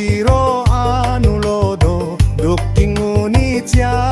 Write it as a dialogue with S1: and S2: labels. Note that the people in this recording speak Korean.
S1: 싫어 안 울어도 느낀 운이자